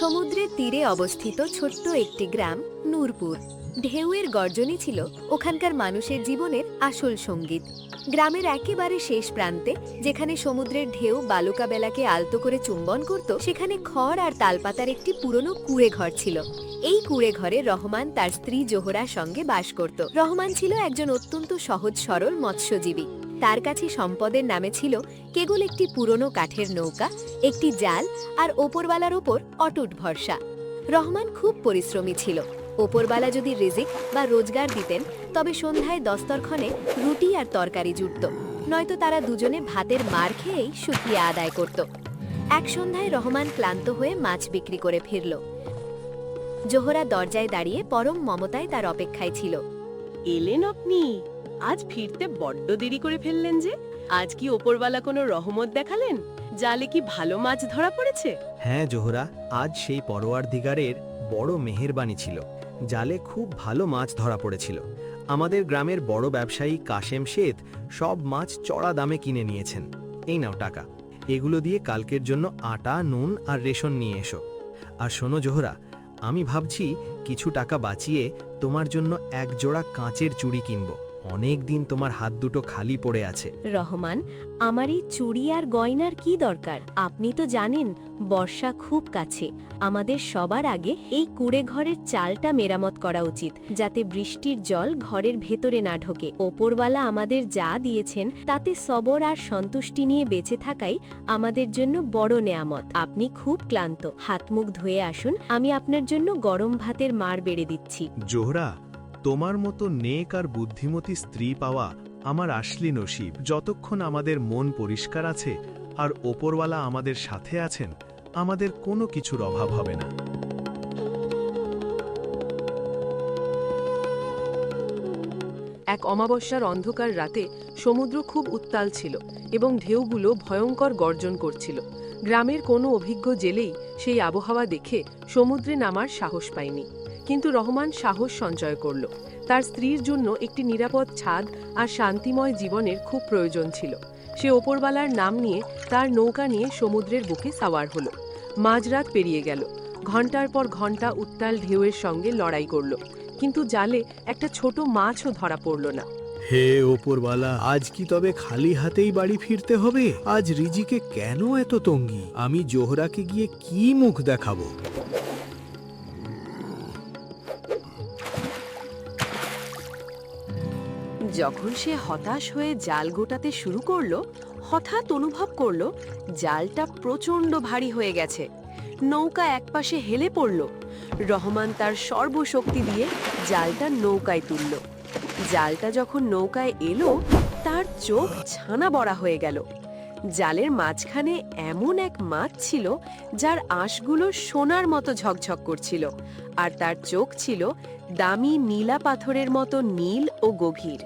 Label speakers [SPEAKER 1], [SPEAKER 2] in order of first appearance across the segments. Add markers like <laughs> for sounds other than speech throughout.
[SPEAKER 1] সমুদ্রের তীরে অবস্থিত ছোট্ট একটি গ্রাম, নূরপুর। ঢেউয়ের গর্জনই ছিল ওখানকার মানুষের জীবনের আসল সংগীত। গ্রামের একেবারে শেষ প্রান্তে, যেখানে সমুদ্রের ঢেউ বালুকা বেলাকে আলতো করে চুম্বন করত, সেখানে খড় আর তালপাতার একটি পুরনো কুড়ে ঘর ছিল। এই কুড়ে ঘরে রহমান তার স্ত্রী জোহরার সঙ্গে বাস করত। রহমান ছিল একজন অত্যন্ত সহজ সরল মৎস্যজীবী। তার কাছে সম্পদের নামে ছিল কেবল একটি পুরনো কাঠের নৌকা, একটি জাল আর ওপরওয়ালার ওপর অটুট ভরসা। রহমান খুব পরিশ্রমী ছিল। ওপরওয়ালা যদি রিজিক বা রোজগার দিতেন, তবে সন্ধ্যায় দস্তরক্ষণে রুটি আর তরকারি জুটত, নয়তো তারা দুজনে ভাতের মার খেয়েই শুকিয়ে আদায় করত। এক সন্ধ্যায় রহমান ক্লান্ত হয়ে মাছ বিক্রি করে ফিরল। জোহরা দরজায় দাঁড়িয়ে পরম মমতায় তার অপেক্ষায় ছিল।
[SPEAKER 2] এলেন আপনি? আজ ফিরতে বড্ড দেরি করে ফেললেন যে। আজ কি ওপরওয়ালা কোনো রহমত দেখালেন? জালে কি ভালো মাছ ধরা পড়েছে?
[SPEAKER 3] হ্যাঁ জোহরা, আজ সেই পরোয়ার দিগারের বড় মেহেরবানি ছিল। জালে খুব ভালো মাছ ধরা পড়েছিল। আমাদের গ্রামের বড় ব্যবসায়ী কাশেম শেঠ সব মাছ চড়া দামে কিনে নিয়েছেন। এই নাও টাকা। এগুলো দিয়ে কালকের জন্য আটা, নুন আর রেশন নিয়ে এসো। আর শোনো জোহরা, আমি ভাবছি কিছু টাকা বাঁচিয়ে তোমার জন্য এক জোড়া কাঁচের চুড়ি কিনব। অনেক দিন তোমার হাত দুটো খালি পড়ে আছে।
[SPEAKER 1] রহমান আমার এই চুড়ি আর গয়নার কি দরকার? আপনি তো জানেন বর্ষা খুব কাছে। আমাদের সবার আগে এই কুড়ে ঘরের চালটা মেরামত করা উচিত যাতে বৃষ্টির জল ঘরের ভেতরে না ঢোকে। ওপরওয়ালা আমাদের যা দিয়েছেন তাতে সবর আর সন্তুষ্টি নিয়ে বেঁচে থাকাই আমাদের জন্য বড় নেয়ামত। আপনি খুব ক্লান্ত। হাত মুখ ধুয়ে আসুন আমি আপনার জন্য গরম ভাতের মার বেড়ে দিচ্ছি।
[SPEAKER 4] জোহরা তোমার মতো নেক আর বুদ্ধিমতী স্ত্রী পাওয়া আমার আসলি নসিব। যতক্ষণ আমাদের মন পরিষ্কার আছে আর ওপরওয়ালা আমাদের সাথে আছেন, আমাদের কোনো কিছুর অভাব হবে না।
[SPEAKER 2] এক অমাবস্যার অন্ধকার রাতে সমুদ্র খুব উত্তাল ছিল এবং ঢেউগুলো ভয়ঙ্কর গর্জন করছিল। গ্রামের কোনো অভিজ্ঞ জেলেই সেই আবহাওয়া দেখে সমুদ্রে নামার সাহস পায়নি। কিন্তু রহমান সাহস সঞ্চয় করল। তার স্ত্রীর জন্য একটি নিরাপদ ছাদ আর শান্তিময় জীবনের খুব প্রয়োজন ছিল। সে ওপরবালার নাম নিয়ে তার নৌকা নিয়ে সমুদ্রের বুকে সাওয়ার হলো। মাঝরাত পেরিয়ে গেল। ঘণ্টার পর ঘণ্টা উত্তাল ঢেউয়ের সঙ্গে লড়াই করল। কিন্তু জালে একটা ছোট মাছও ধরা পড়ল না।
[SPEAKER 5] হে ওপরওয়ালা, আজ কি তবে খালি হাতেই বাড়ি ফিরতে হবে? আজ রিজিকে কেন এত তঙ্গি? আমি জোহরাকে গিয়ে কি মুখ দেখাবো?
[SPEAKER 2] যখন সে হতাশ হয়ে জাল গোটাতে শুরু করল, হঠাৎ অনুভব করল জালটা প্রচণ্ড ভারী হয়ে গেছে। নৌকা একপাশে হেলে পড়ল। রহমান তার সর্বশক্তি দিয়ে জালটা নৌকায় তুলল। জালটা যখন নৌকায় এলো, তার চোখ ছানা বড়া হয়ে গেল। জালের মাঝখানে এমন এক মাছ ছিল যার আঁশগুলো সোনার মতো ঝকঝক করছিল, আর তার চোখ ছিল দামি নীলা পাথরের মতো নীল ও গভীর।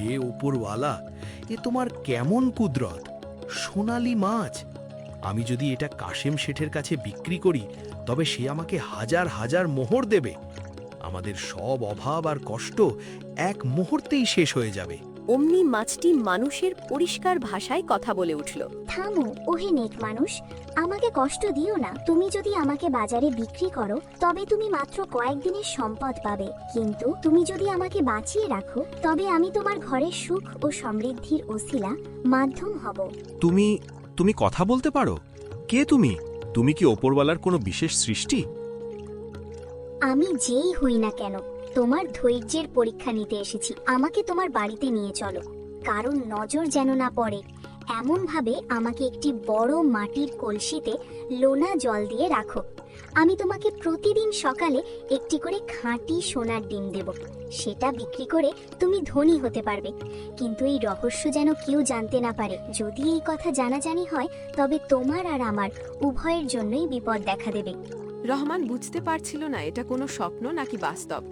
[SPEAKER 5] হে ওপরওয়ালা, এ তোমার কেমন কুদরত? সোনালি মাছ। আমি যদি এটা কাশেম শেঠের কাছে বিক্রি করি, তবে সে আমাকে হাজার হাজার মোহর দেবে। আমাদের সব অভাব আর কষ্ট এক মুহূর্তেই শেষ হয়ে যাবে।
[SPEAKER 1] অমনি মাছটি মানুষের পরিষ্কার ভাষায় কথা বলে উঠল।
[SPEAKER 6] থামো ওহে নেক মানুষ আমাকে কষ্ট দিও না। তুমি যদি আমাকে বাজারে বিক্রি করো তবে তুমি মাত্র কয়েকদিনের সম্পদ পাবে। কিন্তু তুমি যদি আমাকে বাঁচিয়ে রাখো তবে আমি তোমার ঘরের সুখ ও সমৃদ্ধির ওসিলা মাধ্যম হব।
[SPEAKER 4] তুমি তুমি কথা বলতে পারো? কে তুমি? তুমি কি ওপরওয়ালার কোনো বিশেষ সৃষ্টি?
[SPEAKER 6] আমি যেই হই না কেন তোমার ধৈর্যের পরীক্ষা নিতে এসেছি। আমাকে তোমার বাড়িতে নিয়ে চলো। কারণ নজর যেন না পড়ে, এমনভাবে আমাকে একটি বড় মাটির কলসিতে লোনা জল দিয়ে রাখো। আমি তোমাকে প্রতিদিন সকালে একটি করে খাঁটি সোনার ডিম দেব। সেটা বিক্রি করে তুমি ধনী হতে পারবে। কিন্তু এই রহস্য যেন কেউ জানতে না পারে। যদি এই কথা জানাজানি হয়, তবে তোমার আর আমার উভয়ের জন্যই বিপদ দেখা দেবে।
[SPEAKER 2] রহমান বুঝতে পারছিল না এটা কোনো স্বপ্ন নাকি বাস্তব।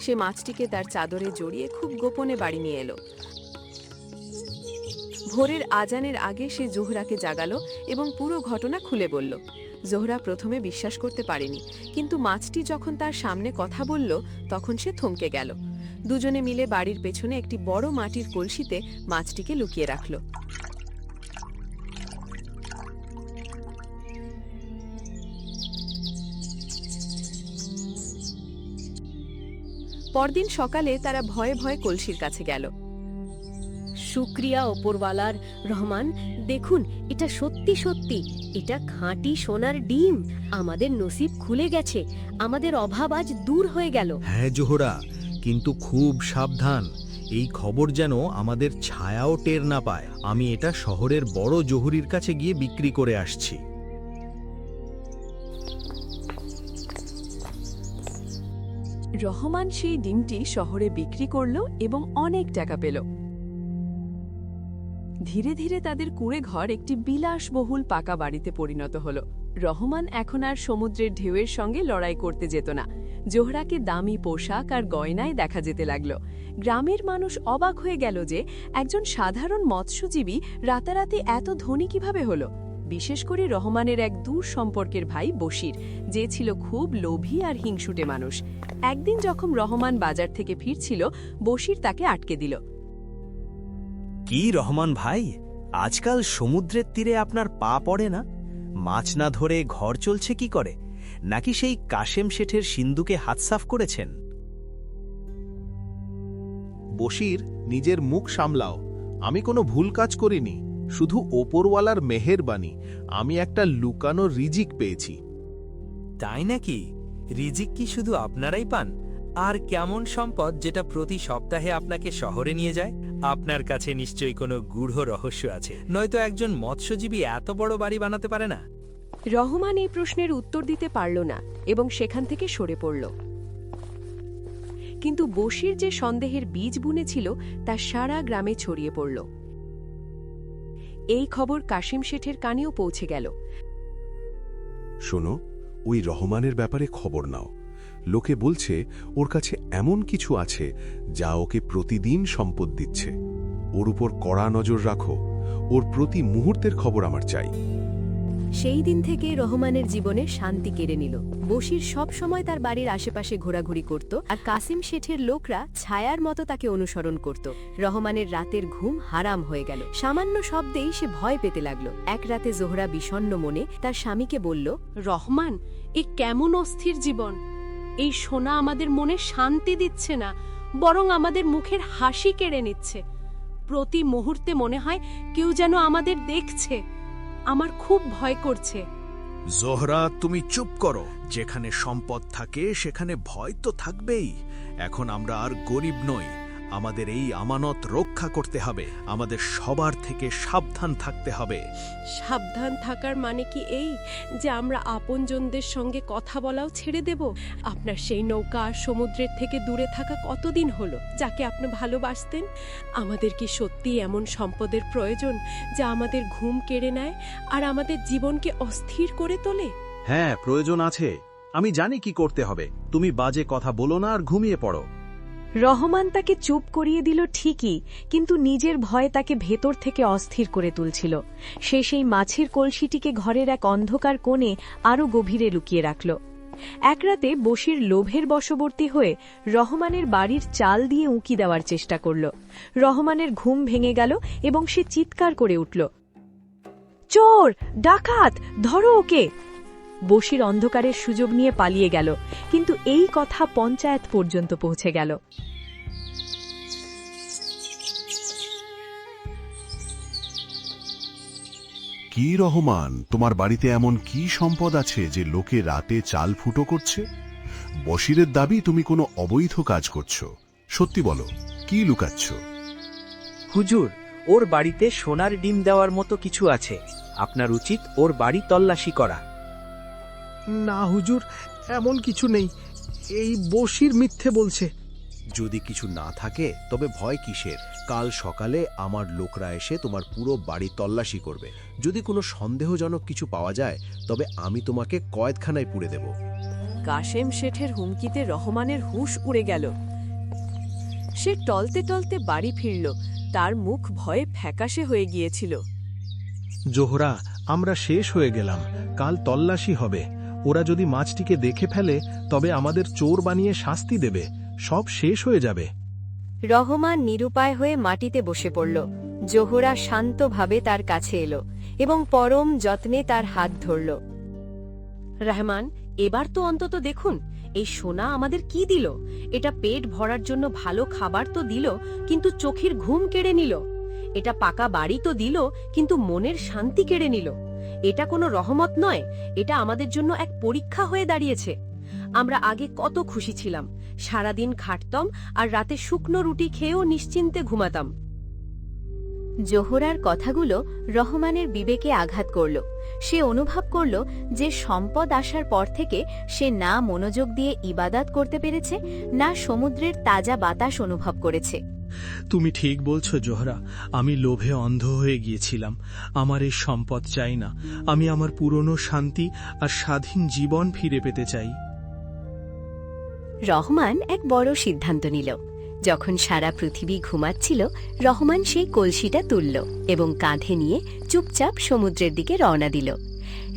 [SPEAKER 2] সে মাছটিকে তার চাদরে জড়িয়ে খুব গোপনে বাড়ি নিয়ে এলো। ভোরের আজানের আগে সে জোহরাকে জাগালো এবং পুরো ঘটনা খুলে বলল। জোহরা প্রথমে বিশ্বাস করতে পারেনি, কিন্তু মাছটি যখন তার সামনে কথা বলল, তখন সে থমকে গেল। দুজনে মিলে বাড়ির পেছনে একটি বড় মাটির কলসিতে মাছটিকে লুকিয়ে রাখল। পরদিন সকালে তারা ভয়ে ভয়ে কলসির কাছে গেল।
[SPEAKER 1] শুক্রিয়া ওপরওয়ালার রহমান দেখুন এটা সত্যি সত্যি এটা খাঁটি সোনার ডিম আমাদের নসিব খুলে গেছে আমাদের অভাব আজ দূর হয়ে গেল।
[SPEAKER 7] হ্যাঁ জোহরা কিন্তু খুব সাবধান এই খবর যেন আমাদের ছায়াও টের না পায় আমি এটা শহরের বড় জহুরির কাছে গিয়ে বিক্রি করে আসছি।
[SPEAKER 2] রহমান সেই ডিমটি শহরে বিক্রি করল এবং অনেক টাকা পেল। ধীরে ধীরে তাদের কুঁড়ে ঘর একটি বিলাসবহুল পাকা বাড়িতে পরিণত হল। রহমান এখন আর সমুদ্রের ঢেউয়ের সঙ্গে লড়াই করতে যেত না। জোহরাকে দামি পোশাক আর গয়নায় দেখা যেতে লাগল। গ্রামের মানুষ অবাক হয়ে গেল যে একজন সাধারণ মৎস্যজীবী রাতারাতি এত ধনী কীভাবে হলো? বিশেষ করে রহমানের এক দূর সম্পর্কের ভাই বশির যে ছিল খুব লোভী আর হিংসুটে মানুষ। একদিন যখন রহমান বাজার থেকে ফিরছিল বশির তাকে আটকে দিল।
[SPEAKER 8] কি রহমান ভাই? আজকাল সমুদ্রের তীরে আপনার পা পড়ে না? মাছ না ধরে ঘর চলছে কি করে? নাকি সেই কাশেম শেঠের সিন্ধুকে হাত সাফ করেছেন?
[SPEAKER 5] বশির নিজের মুখ সামলাও। আমি কোনো ভুল কাজ করিনি। শুধু ওপরওয়ালার মেহেরবানি আমি একটা লুকানো রিজিক পেয়েছি।
[SPEAKER 9] তাই নাকি? রিজিক কি শুধু আপনারাই পান? আর কেমন সম্পদ যেটা প্রতি সপ্তাহে আপনাকে শহরে নিয়ে যায়? আপনার কাছে নিশ্চয়ই কোনো গূঢ় রহস্য আছে। নয়তো একজন মৎস্যজীবী এত বড় বাড়ি বানাতে পারে না?
[SPEAKER 2] রহমান এই প্রশ্নের উত্তর দিতে পারল না এবং সেখান থেকে সরে পড়ল। কিন্তু বসির যে সন্দেহের বীজ বুনেছিল তা সারা গ্রামে ছড়িয়ে পড়ল। এই খবর কাশিম শেঠের কানেও পৌঁছে গেল।
[SPEAKER 10] শোনো, ওই রহমানের ব্যাপারে খবর নাও। লোকে বলছে, ওর কাছে এমন কিছু আছে যা ওকে প্রতিদিন সম্পদ দিচ্ছে। ওর উপর কড়া নজর রাখো। ওর প্রতি মুহূর্তের খবর আমার চাই।
[SPEAKER 1] সেই দিন থেকে রহমানের জীবনে শান্তি কেড়ে নিল। বশির সব সময় তার বাড়ির আশেপাশে ঘোরাঘুরি করত আর কাসিম শেঠের লোকরা ছায়ার মতো তাকে অনুসরণ করত। রহমানের রাতের ঘুম হারাম হয়ে গেল। সামান্য শব্দেই সে ভয় পেতে লাগল। এক রাতে জোহরা বিষণ্ণ মনে তার স্বামীকে বলল,
[SPEAKER 11] রহমান, এ কেমন অস্থির জীবন। এই সোনা আমাদের মনে শান্তি দিচ্ছে না, বরং আমাদের মুখের হাসি কেড়ে নিচ্ছে। প্রতি মুহূর্তে মনে হয় কেউ যেন আমাদের দেখছে। আমার খুব ভয় করছে।
[SPEAKER 5] জোহরা, তুমি চুপ করো। যেখানে সম্পদ থাকে, সেখানে ভয় তো থাকবেই। এখন আমরা আর গরিব নই। আমাদের এই আমানত রক্ষা করতে হবে। আমাদের সবার থেকে সাবধান থাকতে হবে।
[SPEAKER 11] সাবধান থাকার মানে কি এই যে আমরা আপনজনদের সঙ্গে কথা বলাও ছেড়ে দেব? আপনার সেই নৌকা আর সমুদ্রের থেকে দূরে থাকা কতদিন হলো যাকে আপনি ভালোবাসতেন? আমাদের কি সত্যি এমন সম্পদের প্রয়োজন যা আমাদের ঘুম কেড়ে নেয় আর আমাদের জীবনকে অস্থির করে তোলে?
[SPEAKER 5] হ্যাঁ প্রয়োজন আছে। আমি জানি কি করতে হবে। তুমি বাজে কথা বলো না আর ঘুমিয়ে পড়ো।
[SPEAKER 2] রহমান তাকে চুপ করিয়ে দিল ঠিকই, কিন্তু নিজের ভয় তাকে ভেতর থেকে অস্থির করে তুলছিল। সে সেই মাছের কলসিটিকে ঘরের এক অন্ধকার কোণে আরও গভীরে লুকিয়ে রাখল। এক রাতে বসির লোভের বশবর্তী হয়ে রহমানের বাড়ির চাল দিয়ে উঁকি দেওয়ার চেষ্টা করল। রহমানের ঘুম ভেঙে গেল এবং সে চিৎকার করে উঠল, চোর, ডাকাত, ধরো ওকে! বসির অন্ধকারের সুযোগ নিয়ে পালিয়ে গেল কিন্তু এই কথা পঞ্চায়েত পর্যন্ত পৌঁছে গেল।
[SPEAKER 10] কি রহমান তোমার বাড়িতে এমন কি সম্পদ আছে যে লোকে রাতে চাল ফুটো করছে? বসিরের দাবি তুমি কোনো অবৈধ কাজ করছ। সত্যি বলো কি লুকাচ্ছ?
[SPEAKER 8] হুজুর ওর বাড়িতে সোনার ডিম দেওয়ার মতো কিছু আছে। আপনার উচিত ওর বাড়ি তল্লাশি করা।
[SPEAKER 5] না হুজুর এমন কিছু নেই। এই বসির মিথ্যে বলছে। যদি কিছু না থাকে তবে ভয় কিসের? কাল সকালে আমার লোকরা এসে তোমার পুরো বাড়ি তল্লাশি করবে। যদি কোনো সন্দেহজনক কিছু পাওয়া যায় তবে আমি তোমাকে কয়েদখানায় পুড়ে দেব।
[SPEAKER 2] কাশেম শেঠের হুমকিতে রহমানের হুঁশ উড়ে গেল। সে টলতে টলতে বাড়ি ফিরল। তার মুখ ভয়ে ফ্যাকাশে হয়ে গিয়েছিল।
[SPEAKER 5] জোহরা আমরা শেষ হয়ে গেলাম। কাল তল্লাশি হবে। ওরা যদি মাছটিকে দেখে ফেলে তবে আমাদের চোর বানিয়ে শাস্তি দেবে। সব শেষ হয়ে যাবে।
[SPEAKER 1] রহমান নিরুপায় হয়ে মাটিতে বসে পড়ল। জোহরা শান্তভাবে তার কাছে এলো এবং পরম যত্নে তার হাত ধরল।
[SPEAKER 11] রহমান এবার তো অন্তত দেখুন
[SPEAKER 1] এই সোনা আমাদের কি দিল? এটা পেট ভরার জন্য ভালো খাবার তো দিল কিন্তু চোখের ঘুম কেড়ে নিল। এটা পাকা বাড়ি তো দিল কিন্তু মনের শান্তি কেড়ে নিল। এটা কোনো রহমত নয়, এটা আমাদের জন্য এক পরীক্ষা হয়ে দাঁড়িয়েছে। আমরা আগে কত খুশি ছিলাম, সারাদিন খাটতাম আর রাতে শুকনো রুটি খেয়েও নিশ্চিন্তে ঘুমাতাম।
[SPEAKER 12] জোহরার কথাগুলো রহমানের বিবেকে আঘাত করল। সে অনুভব করল যে সম্পদ আসার পর থেকে সে না মনোযোগ দিয়ে ইবাদাত করতে পেরেছে, না সমুদ্রের তাজা বাতাস অনুভব করেছে।
[SPEAKER 13] তুমি ঠিক বলছো, জোহরা। আমি লোভে অন্ধ হয়ে গিয়েছিলাম। আমার এই সম্পদ চাই না। আমি আমার পুরনো শান্তি আর স্বাধীন জীবন ফিরে পেতে চাই।
[SPEAKER 12] রহমান এক বড় সিদ্ধান্ত নিল। যখন সারা পৃথিবী ঘুমাচ্ছিল, রহমান সেই কলসিটা তুলল এবং কাঁধে নিয়ে চুপচাপ সমুদ্রের দিকে রওনা দিল।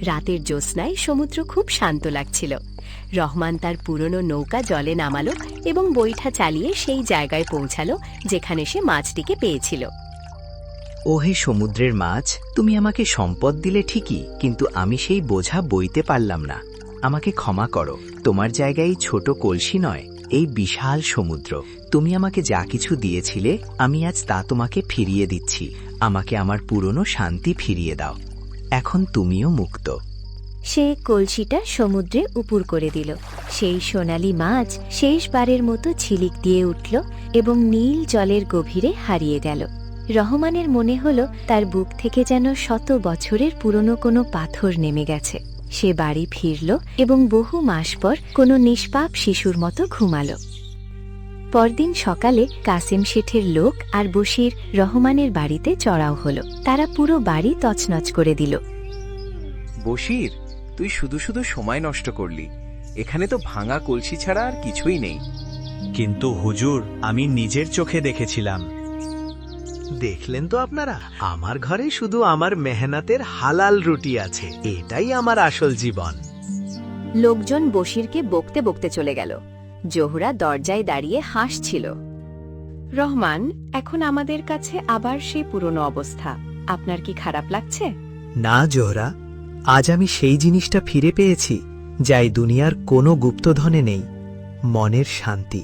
[SPEAKER 12] রাতের জ্যোৎস্নায় সমুদ্র খুব শান্ত লাগছিল। রহমান তার পুরনো নৌকা জলে নামালো এবং বৈঠা চালিয়ে সেই জায়গায় পৌঁছালো যেখানে সে মাছটিকে পেয়েছিল।
[SPEAKER 8] ওহে সমুদ্রের মাছ, তুমি আমাকে সম্পদ দিলে ঠিকই, কিন্তু আমি সেই বোঝা বইতে পারলাম না। আমাকে ক্ষমা করো, তোমার জায়গায় ছোট কলসি নয়, এই বিশাল সমুদ্র। তুমি আমাকে যা কিছু দিয়েছিলে, আমি আজ তা তোমাকে ফিরিয়ে দিচ্ছি। আমাকে আমার পুরনো শান্তি ফিরিয়ে দাও। এখন তুমিও মুক্ত।
[SPEAKER 12] সে কলসিটা সমুদ্রে উপুর করে দিল। সেই সোনালি মাছ শেষবারের মতো ছিলিক দিয়ে উঠল এবং নীল জলের গভীরে হারিয়ে গেল। রহমানের মনে হলো তার বুক থেকে যেন শত বছরের পুরনো কোনো পাথর নেমে গেছে। সে বাড়ি ফিরল এবং বহু মাস পর কোনো নিষ্পাপ শিশুর মতো ঘুমালো। পরদিন সকালে কাসেম শেঠের লোক আর বশির রহমানের বাড়িতে চড়াও হলো। তারা পুরো বাড়ি তছনছ করে দিল।
[SPEAKER 14] বশির তুই শুধু শুধু সময় নষ্ট করলি। এখানে তো ভাঙা কলসি ছাড়া আর কিছুই নেই।
[SPEAKER 8] কিন্তু হুজুর আমি নিজের চোখে দেখেছিলাম।
[SPEAKER 7] দেখলেন তো আপনারা আমার ঘরে শুধু আমার মেহনতের হালাল রুটি আছে। এটাই আমার আসল জীবন।
[SPEAKER 12] লোকজন বশিরকে বকতে বকতে চলে গেল। জোহরা দরজায় দাঁড়িয়ে হাসছিল।
[SPEAKER 1] রহমান, এখন আমাদের কাছে আবার সেই পুরনো অবস্থা। আপনার কি খারাপ লাগছে?
[SPEAKER 7] না, জোহরা। আজ আমি সেই জিনিসটা ফিরে পেয়েছি, যা এই দুনিয়ার কোনো গুপ্তধনে নেই। মনের শান্তি।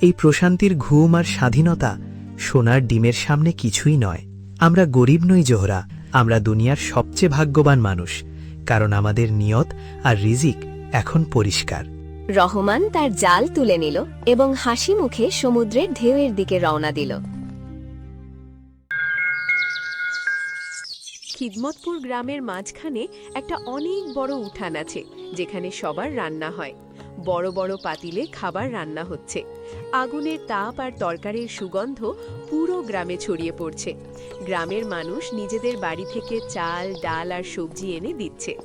[SPEAKER 7] এই প্রশান্তির ঘুম আর স্বাধীনতা সোনার ডিমের সামনে কিছুই নয়। আমরা গরিব নই, জোহরা। আমরা দুনিয়ার সবচেয়ে ভাগ্যবান মানুষ, কারণ আমাদের নিয়ত আর রিজিক এখন পরিষ্কার।
[SPEAKER 12] রহমান তার জাল তুলে নিল এবং হাসি মুখে সমুদ্রের ঢেউয়ের দিকে রওনা দিল।
[SPEAKER 2] খিদমতপুর গ্রামের মাঝখানে একটা অনেক বড় উঠান আছে, যেখানে সবার রান্না হয়। বড় বড় পাতিলে খাবার রান্না হচ্ছে। আগুনের তাপ আর তরকারির সুগন্ধ পুরো গ্রামে ছড়িয়ে পড়ছে। গ্রামের মানুষ নিজেদের বাড়ি থেকে চাল, ডাল আর সবজি এনে দিচ্ছে।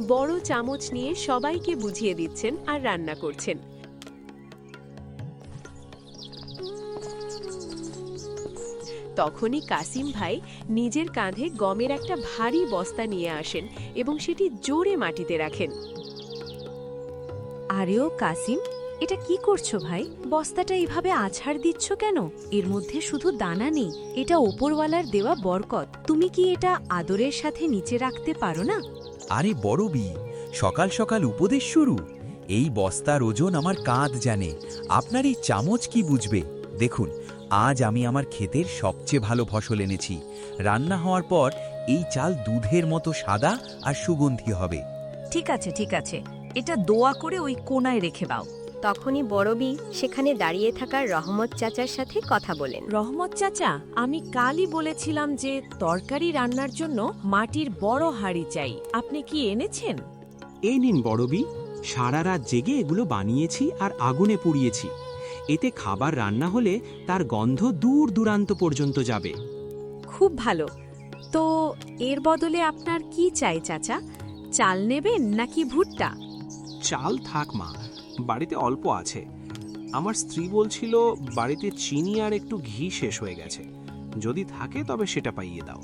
[SPEAKER 2] বড় চামচ নিয়ে সবাইকে বুঝিয়ে দিচ্ছেন আর রান্না করছেন। তখনই কাসিম ভাই নিজের কাঁধে গমের একটা ভারী বস্তা নিয়ে আসেন এবং সেটি জোরে মাটিতে রাখেন।
[SPEAKER 15] আরেও কাসিম, এটা কি করছ ভাই? বস্তাটা এভাবে আছাড় দিচ্ছ কেন? এর মধ্যে শুধু দানা নেই, এটা ওপরওয়ালার দেওয়া বরকত। তুমি কি এটা আদরের সাথে নিচে রাখতে পারো না?
[SPEAKER 16] আরে বড় বি, সকাল সকাল উপদেশ শুরু। এই বস্তার ওজন আমার কাঁধ জানে। আপনার এই চামচ কি বুঝবে? দেখুন, আজ আমি আমার ক্ষেতের সবচেয়ে ভালো ফসল এনেছি। রান্না হওয়ার পর এই চাল দুধের মতো সাদা আর সুগন্ধি হবে।
[SPEAKER 15] ঠিক আছে ঠিক আছে। এটা দোয়া করে ওই কোনায় রেখে দাও।
[SPEAKER 12] তখনই বড়বি সেখানে দাঁড়িয়ে থাকা রহমত চাচার সাথে কথা বলেন।
[SPEAKER 15] রহমত চাচা আমি কালই বলেছিলাম যে তরকারি রান্নার জন্য মাটির বড় হাঁড়ি চাই। আপনি কি এনেছেন?
[SPEAKER 17] এই নিন বড়বি সারা রাত জেগে এগুলো বানিয়েছি আর আগুনে পুড়িয়েছি। এতে খাবার রান্না হলে তার গন্ধ দূর দূরান্ত পর্যন্ত যাবে।
[SPEAKER 15] খুব ভালো। তো এর বদলে আপনার কি চাই চাচা? চাল নেবেন নাকি ভুট্টা?
[SPEAKER 17] চাল থাক মা বাড়িতে অল্প আছে। আমার স্ত্রী বলছিল বাড়িতে চিনি আর একটু ঘি শেষ হয়ে গেছে। যদি থাকে তবে সেটা পাইয়ে দাও।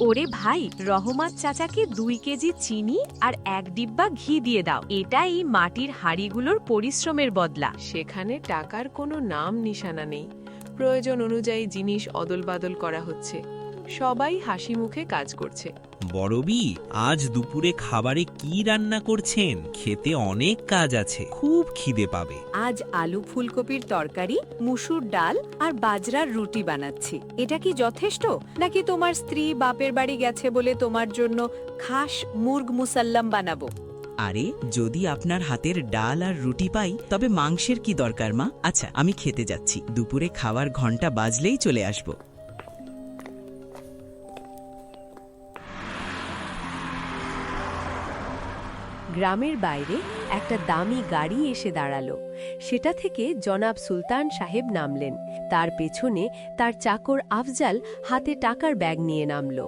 [SPEAKER 15] ওরে ভাই রহমত চাচাকে দুই কেজি চিনি আর এক ডিব্বা ঘি দিয়ে দাও। এটা এই মাটির হাড়িগুলোর পরিশ্রমের বদলা।
[SPEAKER 2] সেখানে টাকার কোনো নাম নিশানা নেই। প্রয়োজন অনুযায়ী জিনিস অদলবাদল করা হচ্ছে। সবাই হাসি মুখে কাজ করছে।
[SPEAKER 8] বড়বি আজ দুপুরে খাবারে কি রান্না করছেন? খেতে অনেক কাজ আছে খুব খিদে পাবে।
[SPEAKER 1] আজ আলু ফুলকপির তরকারি মুসুর ডাল আর বাজরার রুটি বানাচ্ছি। এটা কি যথেষ্ট? নাকি তোমার স্ত্রী বাপের বাড়ি গেছে বলে তোমার জন্য খাস মুর্গ মুসাল্লাম বানাবো?
[SPEAKER 18] আরে যদি আপনার হাতের ডাল আর রুটি পাই তবে মাংসের কি দরকার মা? আচ্ছা আমি খেতে যাচ্ছি। দুপুরে খাওয়ার ঘণ্টা বাজলেই চলে আসব।
[SPEAKER 1] গ্রামের বাইরে একটা দামি গাড়ি এসে দাঁড়াল। সেটা থেকে জনাব সুলতান সাহেব নামলেন। তার পেছনে তার চাকর আফজাল হাতে টাকার ব্যাগ নিয়ে নামল।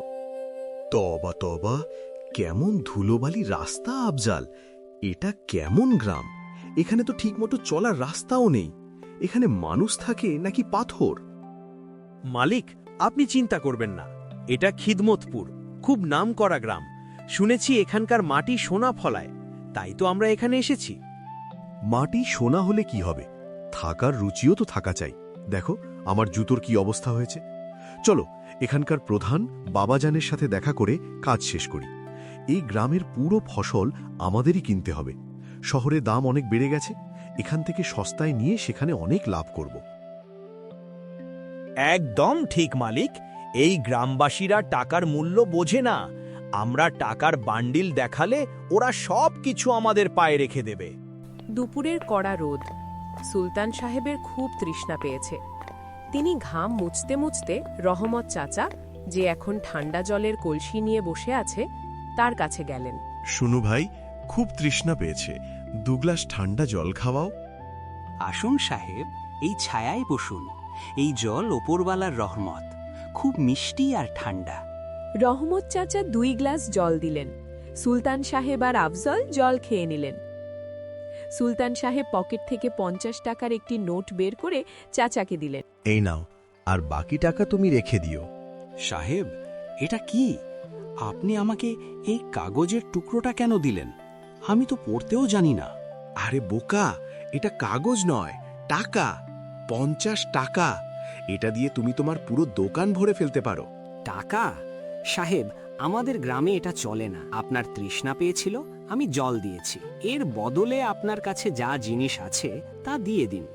[SPEAKER 5] তবা তবা কেমন ধুলোবালি রাস্তা আফজাল। এটা কেমন গ্রাম। এখানে তো ঠিকমতো চলার রাস্তাও নেই। এখানে মানুষ থাকে নাকি পাথর?
[SPEAKER 19] মালিক আপনি চিন্তা করবেন না। এটা খিদমতপুর খুব নামকরা গ্রাম। শুনেছি এখানকার মাটি সোনা ফলায়। তাই তো আমরা এখানে এসেছি।
[SPEAKER 10] মাটি সোনা হলে কি হবে? থাকার রুচিও তো থাকা চাই। দেখো আমার জুতোর কি অবস্থা হয়েছে। চলো এখানকার প্রধান বাবাজানের সাথে দেখা করে কাজ শেষ করি। এই গ্রামের পুরো ফসল আমাদেরই কিনতে হবে। শহরে দাম অনেক বেড়ে গেছে। এখান থেকে সস্তায় নিয়ে সেখানে অনেক লাভ করব।
[SPEAKER 8] একদম ঠিক মালিক। এই গ্রামবাসীরা টাকার মূল্য বোঝে না। আমরা টাকার বান্ডিল দেখালে ওরা সব কিছু আমাদের পায়ে রেখে দেবে।
[SPEAKER 2] দুপুরের কড়া রোদ। সুলতান সাহেবের খুব তৃষ্ণা পেয়েছে। তিনি ঘাম মুছতে মুছতে রহমত চাচা যে এখন ঠান্ডা জলের কলসি নিয়ে বসে আছে তার কাছে গেলেন।
[SPEAKER 10] শুনু ভাই খুব তৃষ্ণা পেয়েছে। দু গ্লাস ঠান্ডা জল খাওয়াও।
[SPEAKER 3] আসুন সাহেব এই ছায়ায় বসুন। এই জল ওপরওয়ালার রহমত। খুব মিষ্টি আর ঠান্ডা।
[SPEAKER 2] রহমত চাচা দুই গ্লাস জল দিলেন। সুলতান সাহেব আর আফজল জল খেয়ে নিলেন। সুলতান সাহেব পকেট থেকে পঞ্চাশ টাকার একটি নোট বের করে চাচাকে দিলেন।
[SPEAKER 5] এই নাও আর বাকি টাকা তুমি রেখে দিও।
[SPEAKER 3] সাহেব এটা কি? আপনি আমাকে এই কাগজের টুকরোটা কেন দিলেন? আমি তো পড়তেও জানি না।
[SPEAKER 5] আরে বোকা এটা কাগজ নয় টাকা। পঞ্চাশ টাকা। এটা দিয়ে তুমি তোমার পুরো দোকান ভরে ফেলতে পারো।
[SPEAKER 3] টাকা? সাহেব আমাদের গ্রামে এটা চলে না। আপনার তৃষ্ণা পেয়েছিল আমি জল দিয়েছি। এর বদলে আপনার কাছে যা জিনিস আছে তা দিয়ে দিন।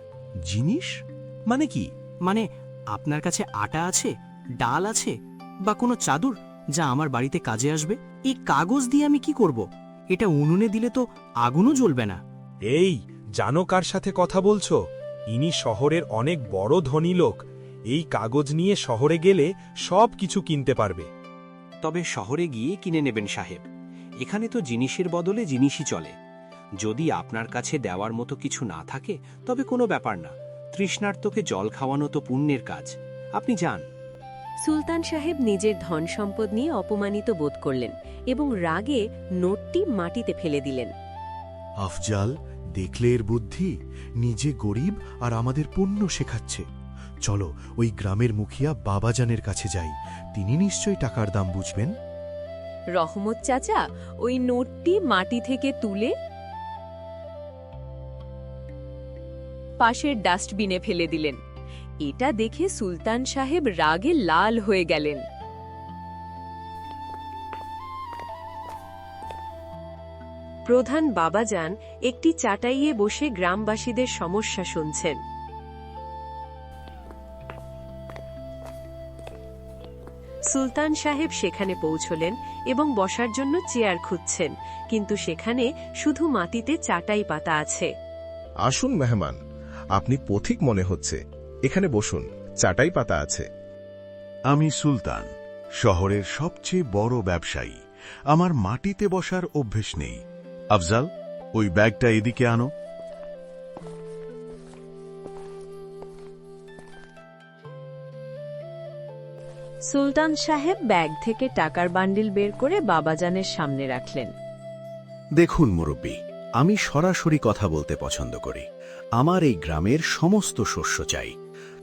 [SPEAKER 5] জিনিস? মানে কি?
[SPEAKER 3] মানে আপনার কাছে আটা আছে ডাল আছে বা কোনো চাদর যা আমার বাড়িতে কাজে আসবে? এই কাগজ দিয়ে আমি কি করব? এটা উনুনে দিলে তো আগুনও জ্বলবে না।
[SPEAKER 19] এই জানো কার সাথে কথা বলছো? ইনি শহরের অনেক বড় ধনী লোক। এই কাগজ নিয়ে শহরে গেলে সব কিছু কিনতে পারবে।
[SPEAKER 3] তবে শহরে গিয়ে কিনে নেবেন সাহেব। এখানে তো জিনিসের বদলে জিনিসই চলে। যদি আপনার কাছে দেওয়ার মতো কিছু না থাকে তবে কোনো ব্যাপার না। তৃষ্ণার্তকে জল খাওয়ানো তো পুণ্যের কাজ। আপনি যান।
[SPEAKER 1] সুলতান সাহেব নিজের ধন সম্পদ নিয়ে অপমানিত বোধ করলেন এবং রাগে নোটটি মাটিতে ফেলে দিলেন।
[SPEAKER 10] আফজাল দেখলে এর বুদ্ধি। নিজে গরিব আর আমাদের পুণ্য শেখাচ্ছে। চলো, ওই গ্রামের মুখিয়া বাবাজানের কাছে যাই। তিনি নিশ্চয়ই টাকার দাম বুঝবেন?
[SPEAKER 1] রহমত চাচা, ওই নোটটি মাটি থেকে তুলে পাশের ডাস্টবিনে ফেলে দিলেন। এটা দেখে সুলতান সাহেব রাগে লাল হয়ে গেলেন। প্রধান বাবাজান একটি চাটাইয়ে বসে গ্রামবাসীদের সমস্যা শুনছেন। সুলতান সাহেব সেখানে পৌঁছলেন এবং বসার জন্য চেয়ার খুঁজছেন কিন্তু সেখানে শুধু মাটিতে চাটাই পাতা আছে।
[SPEAKER 20] আসুন মেহমান আপনি পথিক মনে হচ্ছে। এখানে বসুন চাটাই পাতা আছে।
[SPEAKER 10] আমি সুলতান শহরের সবচেয়ে বড় ব্যবসায়ী। আমার মাটিতে বসার অভ্যেস নেই। আফজাল ওই ব্যাগটা এদিকে আনো।
[SPEAKER 1] সুলতান সাহেব ব্যাগ থেকে টাকার বান্ডিল বের করে বাবাজানের সামনে রাখলেন।
[SPEAKER 7] দেখুন মুরব্বী আমি সরাসরি কথা বলতে পছন্দ করি। আমার এই গ্রামের সমস্ত শস্য চাই।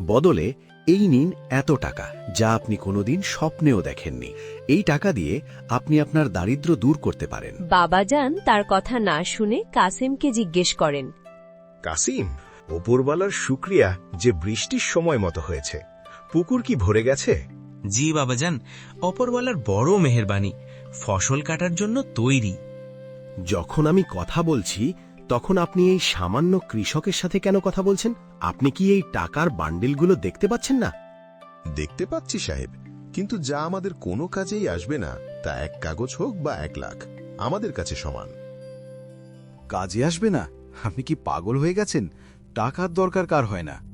[SPEAKER 7] বদলে এই নিন এত টাকা যা আপনি কোনোদিন স্বপ্নেও দেখেননি। এই টাকা দিয়ে আপনি আপনার দারিদ্র্য দূর করতে পারেন।
[SPEAKER 1] বাবাজান তার কথা না শুনে কাসিমকে জিজ্ঞেস করেন
[SPEAKER 20] কাসিম ওপরওয়ালার শুক্রিয়া যে বৃষ্টির সময় মতো হয়েছে। পুকুর কি ভরে গেছে?
[SPEAKER 16] জি বাবাজান অপরওয়ালার বড় মেহেরবানি ফসল কাটার জন্য তৈরি।
[SPEAKER 20] যখন আমি কথা বলছি তখন আপনি এই সামান্য কৃষকের সাথে কেন কথা বলছেন? আপনি কি এই টাকার বান্ডিলগুলো দেখতে পাচ্ছেন না?
[SPEAKER 21] দেখতে পাচ্ছি সাহেব কিন্তু যা আমাদের কোনো কাজেই আসবে না তা এক কাগজ হোক বা এক লাখ আমাদের কাছে সমান।
[SPEAKER 3] কাজে আসবে না? আপনি কি পাগল হয়ে গেছেন? টাকার দরকার কার হয় না?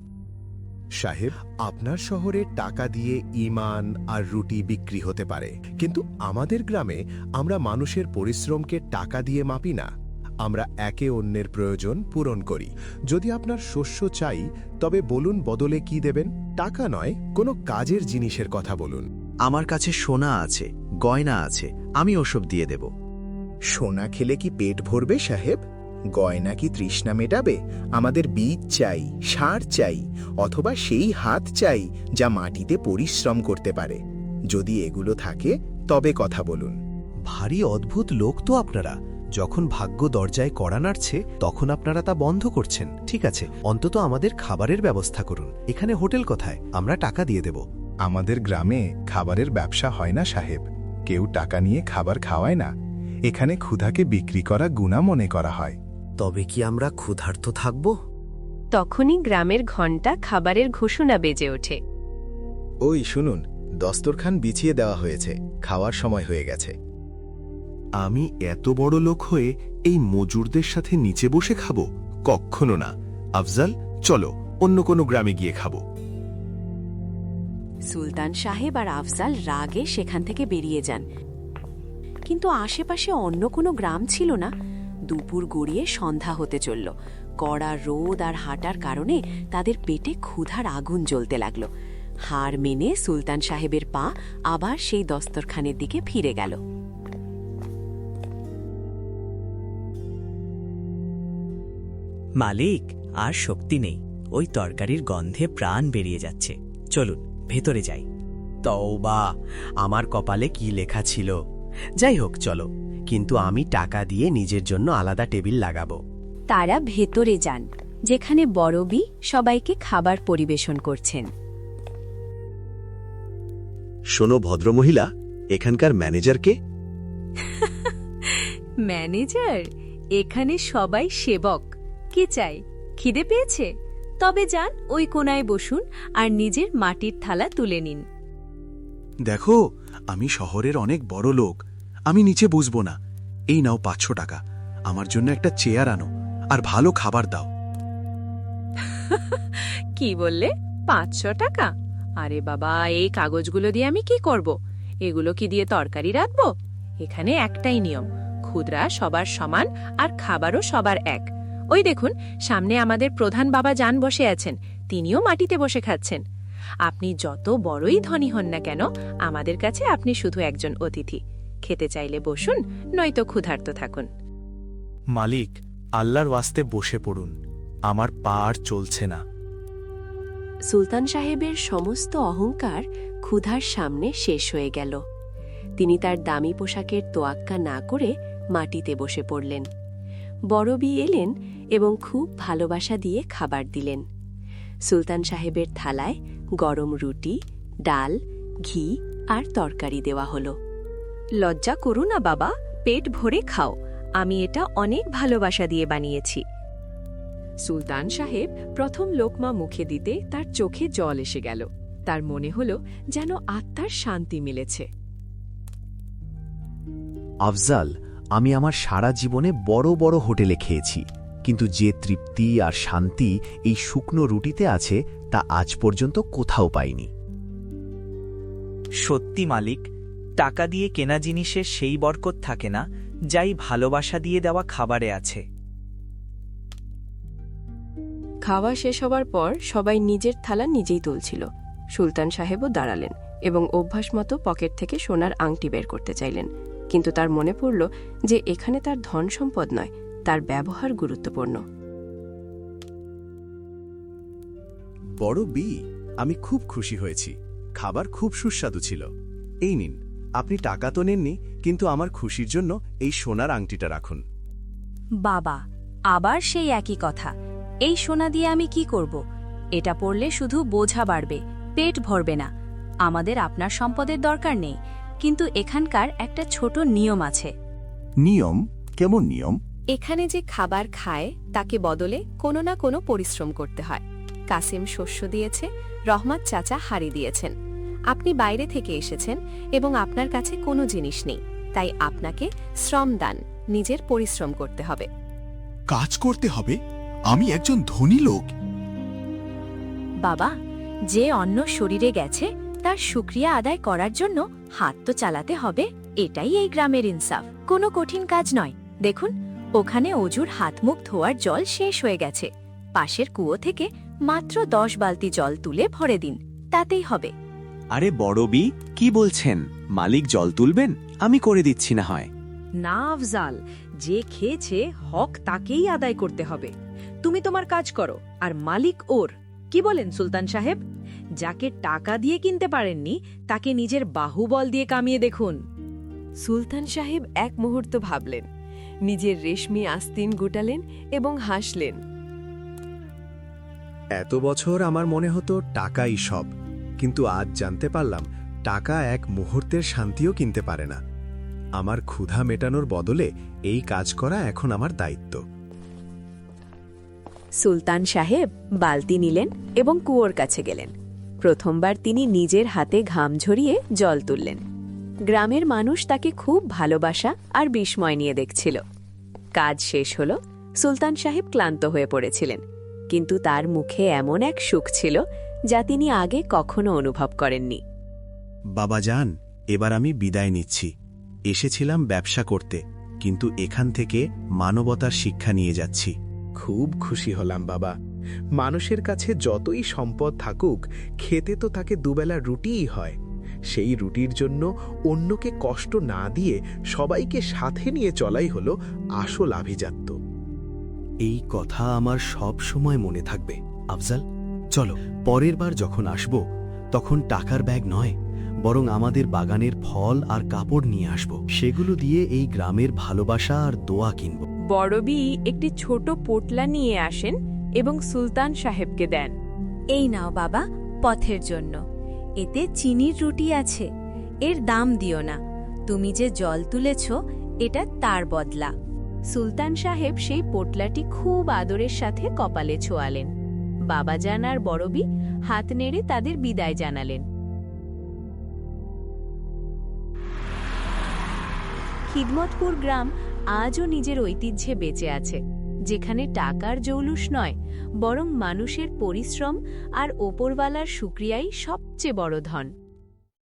[SPEAKER 20] সাহেব আপনার শহরে টাকা দিয়ে ইমান আর রুটি বিক্রি হতে পারে। কিন্তু আমাদের গ্রামে আমরা মানুষের পরিশ্রমকে টাকা দিয়ে মাপি না। আমরা একে অন্যের প্রয়োজন পূরণ করি। যদি আপনার শস্য চাই তবে বলুন বদলে কি দেবেন? টাকা নয় কোনো কাজের জিনিসের কথা বলুন।
[SPEAKER 22] আমার কাছে সোনা আছে গয়না আছে আমি ওসব দিয়ে দেব।
[SPEAKER 23] সোনা খেলে কি পেট ভরবে সাহেব? গয়না কি তৃষ্ণা মেটাবে? আমাদের বীজ চাই সার চাই অথবা সেই হাত চাই যা মাটিতে পরিশ্রম করতে পারে। যদি এগুলো থাকে তবে কথা বলুন।
[SPEAKER 5] ভারী অদ্ভুত লোক তো আপনারা। যখন ভাগ্য দরজায় কড়া নাড়ছে তখন আপনারা তা বন্ধ করছেন। ঠিক আছে অন্তত আমাদের খাবারের ব্যবস্থা করুন। এখানে হোটেল কোথায়? আমরা টাকা দিয়ে দেব।
[SPEAKER 20] আমাদের গ্রামে খাবারের ব্যবসা হয় না সাহেব। কেউ টাকা নিয়ে খাবার খাওয়ায় না। এখানে ক্ষুধাকে বিক্রি করা গুণা মনে করা হয়।
[SPEAKER 5] তবে কি আমরা ক্ষুধার্ত থাকব?
[SPEAKER 24] তখনই গ্রামের ঘণ্টা খাবারের ঘোষণা বেজে ওঠে।
[SPEAKER 23] ওই শুনুন দস্তরখান বিছিয়ে দেওয়া হয়েছে খাওয়ার সময় হয়ে গেছে।
[SPEAKER 25] আমি এত বড় লোক হয়ে এই মজুরদের সাথে নিচে বসে খাব? কখনো না। আফজাল চলো অন্য কোনো গ্রামে গিয়ে খাব।
[SPEAKER 1] সুলতান সাহেব আর আফজাল রাগে সেখান থেকে বেরিয়ে যান। কিন্তু আশেপাশে অন্য কোনো গ্রাম ছিল না। দুপুর গড়িয়ে সন্ধ্যা হতে চলল। কড়া রোদ আর হাঁটার কারণে তাদের পেটে ক্ষুধার আগুন জ্বলতে লাগল। হার মেনে সুলতান সাহেবের পা আবার সেই দস্তরখানের দিকে ফিরে গেল।
[SPEAKER 16] মালিক আর শক্তি নেই। ওই তরকারির গন্ধে প্রাণ বেরিয়ে যাচ্ছে। চলুন ভেতরে যাই।
[SPEAKER 5] তওবা! আমার কপালে কি লেখা ছিল? যাই হোক চলো। কিন্তু আমি টাকা দিয়ে নিজের জন্য আলাদা টেবিল লাগাবো।
[SPEAKER 1] তারা ভেতরে যান যেখানে বড়বি সবাইকে খাবার পরিবেশন করছেন।
[SPEAKER 5] শোনো ভদ্রমহিলা এখানকার ম্যানেজারকে <laughs>
[SPEAKER 1] ম্যানেজার? এখানে সবাই সেবক। কে চাই খিদে পেয়েছে? তবে যান ওই কোনায় বসুন আর নিজের মাটির থালা তুলে নিন।
[SPEAKER 3] দেখো আমি শহরের অনেক বড় লোক আমি নিচে বুঝব না। এই নাও পাঁচশো টাকা। আমার জন্য একটা চেয়ার আনো আর ভালো খাবার দাও। <laughs>
[SPEAKER 2] কি বললে? পাঁচশো টাকা? আরে বাবা, এই কাগজগুলো দিয়ে আমি কি করব? এগুলো কি দিয়ে তরকারি রাখব এখানে একটাই নিয়ম ক্ষুদ্রা সবার সমান আর খাবারও সবার এক। ওই দেখুন, সামনে আমাদের প্রধান বাবা যান বসে আছেন, তিনিও মাটিতে বসে খাচ্ছেন। আপনি যত বড়ই ধনী হন না কেন, আমাদের কাছে আপনি শুধু একজন অতিথি। খেতে চাইলে বসুন নয়তো ক্ষুধার্ত থাকুন।
[SPEAKER 19] মালিক আল্লাহর ওয়াস্তে বসে পড়ুন। আমার পা আর চলছে না।
[SPEAKER 1] সুলতান সাহেবের সমস্ত অহংকার ক্ষুধার সামনে শেষ হয়ে গেল। তিনি তার দামি পোশাকের তোয়াক্কা না করে মাটিতে বসে পড়লেন। বড়বি এলেন এবং খুব ভালোবাসা দিয়ে খাবার দিলেন। সুলতান সাহেবের থালায় গরম রুটি ডাল ঘি আর তরকারি দেওয়া হলো। লজ্জা করু না বাবা পেট ভরে খাও। আমি এটা অনেক ভালোবাসা দিয়ে বানিয়েছি।
[SPEAKER 26] সুলতান সাহেব প্রথম লোকমা মুখে দিতে তার চোখে জল এসে গেল। তার মনে হল যেন আত্মার শান্তি মিলেছে।
[SPEAKER 5] আফজাল আমি আমার সারা জীবনে বড় বড় হোটেলে খেয়েছি কিন্তু যে তৃপ্তি আর শান্তি এই শুকনো রুটিতে আছে তা আজ পর্যন্ত কোথাও পাইনি।
[SPEAKER 16] সত্যি মালিক টাকা দিয়ে কেনা জিনিসের সেই বরকত থাকে না যাই ভালোবাসা দিয়ে দেওয়া খাবারে আছে।
[SPEAKER 2] খাওয়া শেষ হবার পর সবাই নিজের থালা নিজেই তুলছিল। সুলতান সাহেবও দাঁড়ালেন এবং অভ্যাস মতো পকেট থেকে সোনার আংটি বের করতে চাইলেন। কিন্তু তার মনে পড়ল যে এখানে তার ধন সম্পদ নয় তার ব্যবহার গুরুত্বপূর্ণ।
[SPEAKER 3] বড় বি আমি খুব খুশি হয়েছি। খাবার খুব সুস্বাদু ছিল। এই নিন। আপনি টাকা তো নেননি কিন্তু আমার খুশির জন্য এই সোনার আংটিটা রাখুন।
[SPEAKER 1] বাবা আবার সেই একই কথা। এই সোনা দিয়ে আমি কি করব? এটা পড়লে শুধু বোঝা বাড়বে পেট ভরবে না।
[SPEAKER 15] আমাদের আপনার সম্পদের দরকার নেই কিন্তু এখানকার একটা ছোট নিয়ম আছে।
[SPEAKER 27] নিয়ম? কেমন নিয়ম?
[SPEAKER 1] এখানে যে খাবার খায় তাকে বদলে কোনো না কোনো পরিশ্রম করতে হয়। কাসিম শস্য দিয়েছে রহমত চাচা হাড়ি দিয়েছেন। আপনি বাইরে থেকে এসেছেন এবং আপনার কাছে কোনো জিনিস নেই। তাই আপনাকে শ্রম দান নিজের পরিশ্রম করতে হবে।
[SPEAKER 28] কাজ করতে হবে? আমি একজন ধনী লোক।
[SPEAKER 15] বাবা যে অন্ন শরীরে গেছে তার সুক্রিয়া আদায় করার জন্য হাত তো চালাতে হবে। এটাই এই গ্রামের ইনসাফ। কোনো কঠিন কাজ নয়। দেখুন ওখানে অজুর হাত মুখ ধোয়ার জল শেষ হয়ে গেছে। পাশের কুয়ো থেকে মাত্র দশ বালতি জল তুলে ভরে দিন। তাতেই হবে।
[SPEAKER 29] আরে বড়বি কি বলছেন? মালিক জল তুলবেন? আমি করে দিচ্ছি না হয়।
[SPEAKER 30] না আফজাল যে খেয়েছে হক তাকেই আদায় করতে হবে। তুমি তোমার কাজ করো আর মালিক ওর। কি বলেন সুলতান সাহেব? যাকে টাকা দিয়ে কিনতে পারেননি তাকে নিজের বাহুবল দিয়ে কামিয়ে দেখুন।
[SPEAKER 2] সুলতান সাহেব এক মুহূর্ত ভাবলেন নিজের রেশমি আস্তিন গুটালেন এবং হাসলেন।
[SPEAKER 5] এত বছর আমার মনে হতো টাকাই সব। কিন্তু আজ জানতে পারলাম, টাকা এক মুহূর্তের শান্তিও কিনতে পারে না। আমার ক্ষুধা মেটানোর বদলে এই কাজ করা এখন আমার দায়িত্ব।
[SPEAKER 1] সুলতান সাহেব বালতি নিলেন এবং কুয়োর কাছে গেলেন। প্রথমবার তিনি নিজের হাতে ঘাম ঝরিয়ে জল তুললেন। গ্রামের মানুষ তাকে খুব ভালোবাসা আর বিস্ময় নিয়ে দেখছিল। কাজ শেষ হল, সুলতান সাহেব ক্লান্ত হয়ে পড়েছিলেন। কিন্তু তার মুখে এমন এক সুখ ছিল যা তিনি আগে কখনো অনুভব করেননি।
[SPEAKER 5] বাবা যান এবার আমি বিদায় নিচ্ছি। এসেছিলাম ব্যবসা করতে কিন্তু এখান থেকে মানবতার শিক্ষা নিয়ে যাচ্ছি।
[SPEAKER 20] খুব খুশি হলাম বাবা। মানুষের কাছে যতই সম্পদ থাকুক খেতে তো তাকে দুবেলা রুটিই হয়। সেই রুটির জন্য অন্যকে কষ্ট না দিয়ে সবাইকে সাথে নিয়ে চলাই হলো আসল আভিজাত্য।
[SPEAKER 31] এই কথা আমার সব সময় মনে থাকবে আফজাল। চলো পরের বার যখন আসব তখন টাকার ব্যাগ নয় বরং আমাদের বাগানের ফল আর কাপড় নিয়ে আসব। সেগুলো দিয়ে এই গ্রামের ভালোবাসা আর দোয়া কিনব।
[SPEAKER 2] বড়বি একটি ছোট পোটলা নিয়ে আসেন এবং সুলতান সাহেবকে দেন।
[SPEAKER 15] এই নাও বাবা পথের জন্য। এতে চিনির রুটি আছে এর দাম দিও না। তুমি যে জল তুলেছ এটা তার বদলা। সুলতান সাহেব সেই পোটলাটি খুব আদরের সাথে কপালে ছোয়ালেন। বাবাজান আর বড়বি হাত নেড়ে তাদের বিদায় জানালেন। খিদমতপুর গ্রাম আজও নিজের ঐতিহ্যে বেঁচে আছে, যেখানে টাকার জৌলুস নয়, বরং মানুষের পরিশ্রম আর ওপরওয়ালার সুক্রিয়াই সবচেয়ে বড় ধন।